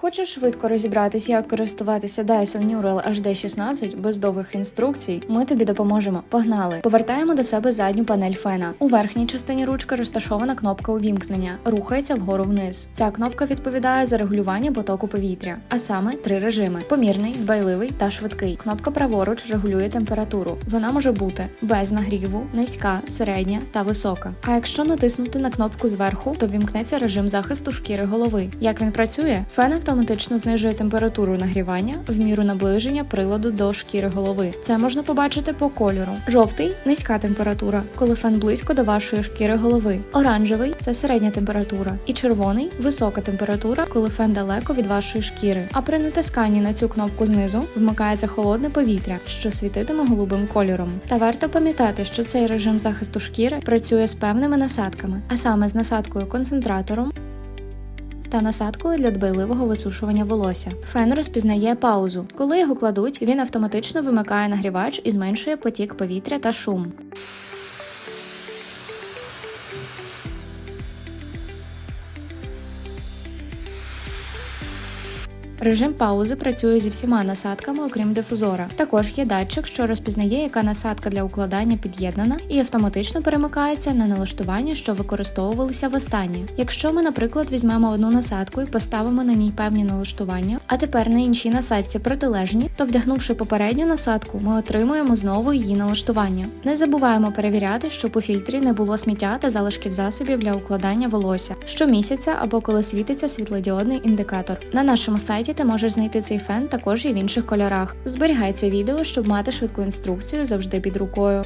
Хочеш швидко розібратись, як користуватися Dyson Neural HD16 без довгих інструкцій? Ми тобі допоможемо. Погнали! Повертаємо до себе задню панель фена. У верхній частині ручки розташована кнопка увімкнення, рухається вгору вниз. Ця кнопка відповідає за регулювання потоку повітря, а саме три режими: помірний, дбайливий та швидкий. Кнопка праворуч регулює температуру. Вона може бути без нагріву, низька, середня та висока. А якщо натиснути на кнопку зверху, то вімкнеться режим захисту шкіри голови. Як він працює? Фен автоматично знижує температуру нагрівання в міру наближення приладу до шкіри голови. Це можна побачити по кольору. Жовтий низька температура, коли фен близько до вашої шкіри голови. Оранжевий це середня температура, і червоний висока температура, коли фен далеко від вашої шкіри. А при натисканні на цю кнопку знизу вмикається холодне повітря, що світитиме голубим кольором. Та варто пам'ятати, що цей режим захисту шкіри працює з певними насадками, а саме з насадкою концентратором та насадкою для дбайливого висушування волосся. Фен розпізнає паузу. Коли його кладуть, він автоматично вимикає нагрівач і зменшує потік повітря та шум. Режим паузи працює зі всіма насадками, окрім дифузора. Також є датчик, що розпізнає, яка насадка для укладання під'єднана, і автоматично перемикається на налаштування, що використовувалися востаннє. Якщо ми, наприклад, візьмемо одну насадку і поставимо на ній певні налаштування, а тепер на іншій насадці протилежні, то вдягнувши попередню насадку, ми отримуємо знову її налаштування. Не забуваємо перевіряти, щоб у фільтрі не було сміття та залишків засобів для укладання волосся щомісяця або коли світиться світлодіодний індикатор. На нашому сайті ти можеш знайти цей фен також і в інших кольорах. Зберігай це відео, щоб мати швидку інструкцію завжди під рукою.